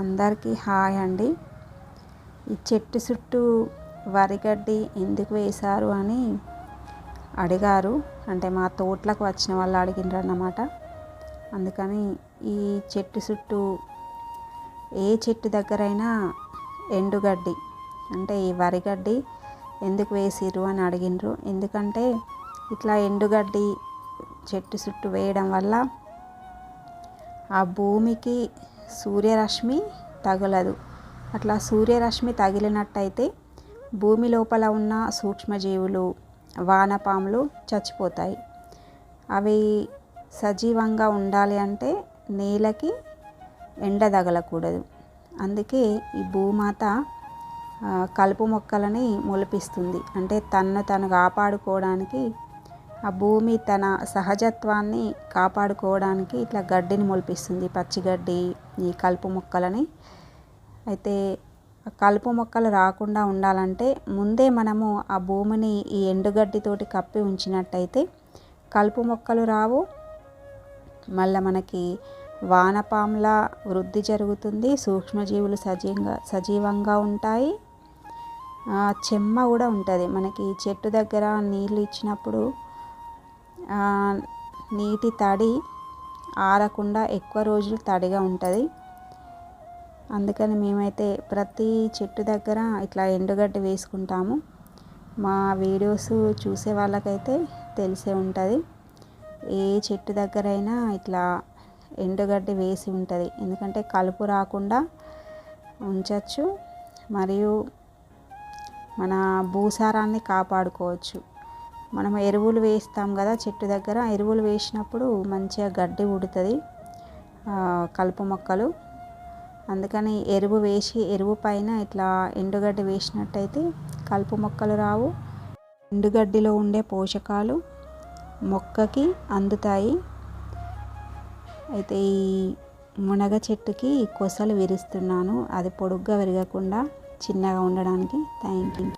అందరికీ హాయ్ అండి. ఈ చెట్టు చుట్టూ వరిగడ్డి ఎందుకు వేశారు అని అడిగారు. అంటే మా తోటలకు వచ్చిన వాళ్ళు అడిగినారు అన్నమాట అందుకని ఈ చెట్టు చుట్టూ ఏ చెట్టు దగ్గరైనా ఎండుగడ్డి అంటే ఈ వరిగడ్డి ఎందుకు వేసిర్రు అని అడిగినారు. ఎందుకంటే ఇట్లా ఎండుగడ్డి చెట్టు చుట్టూ వేయడం వల్ల ఆ భూమికి సూర్యరశ్మి తగలదు. అట్లా సూర్యరశ్మి తగిలినట్టయితే భూమి లోపల ఉన్న సూక్ష్మజీవులు వానపాములు చచ్చిపోతాయి. అవి సజీవంగా ఉండాలి అంటే నేలకి ఎండ తగలకూడదు. అందుకే ఈ భూమాత కలుపు మొక్కలని మొలిపిస్తుంది. అంటే తన్ను తను కాపాడుకోవడానికి ఆ భూమి తన సహజత్వాన్ని కాపాడుకోవడానికి ఇట్లా గడ్డిని మొలిపిస్తుంది. పచ్చిగడ్డి ఈ కలుపు మొక్కలని. అయితే కలుపు మొక్కలు రాకుండా ఉండాలంటే ముందే మనము ఆ భూమిని ఈ ఎండుగడ్డితోటి కప్పి ఉంచినట్టయితే కలుపు మొక్కలు రావు. మళ్ళీ మనకి వానపాముల వృద్ధి జరుగుతుంది. సూక్ష్మజీవులు సజీవంగా సజీవంగా ఉంటాయి. చెమ్మ కూడా ఉంటుంది. మనకి చెట్టు దగ్గర నీళ్ళు ఇచ్చినప్పుడు నీటి తడి ఆరకుండా ఎక్కువ రోజులు తడిగా ఉంటుంది. అందుకని మేమైతే ప్రతి చెట్టు దగ్గర ఇట్లా ఎండుగడ్డి వేసుకుంటాము. మా వీడియోస్ చూసే వాళ్ళకైతే తెలిసే ఉంటుంది. ఏ చెట్టు దగ్గరైనా ఇట్లా ఎండుగడ్డి వేసి ఉంటుంది. ఎందుకంటే కలుపు రాకుండా ఉంచవచ్చు మరియు మన భూసారాన్ని కాపాడుకోవచ్చు. మనం ఎరువులు వేస్తాం కదా చెట్టు దగ్గర. ఎరువులు వేసినప్పుడు మంచిగా గడ్డి ఉడుతుంది కలుపు మొక్కలు. అందుకని ఎరువు వేసి ఎరువు పైన ఇట్లా ఎండుగడ్డి వేసినట్టయితే కలుపు మొక్కలు రావు. ఎండుగడ్డిలో ఉండే పోషకాలు మొక్కకి అందుతాయి. అయితే ఈ మునగ చెట్టుకి కొసలు విరుస్తున్నాను. అది పొడుగ్గా విరగకుండా చిన్నగా ఉండడానికి థ్యాంక్ యూ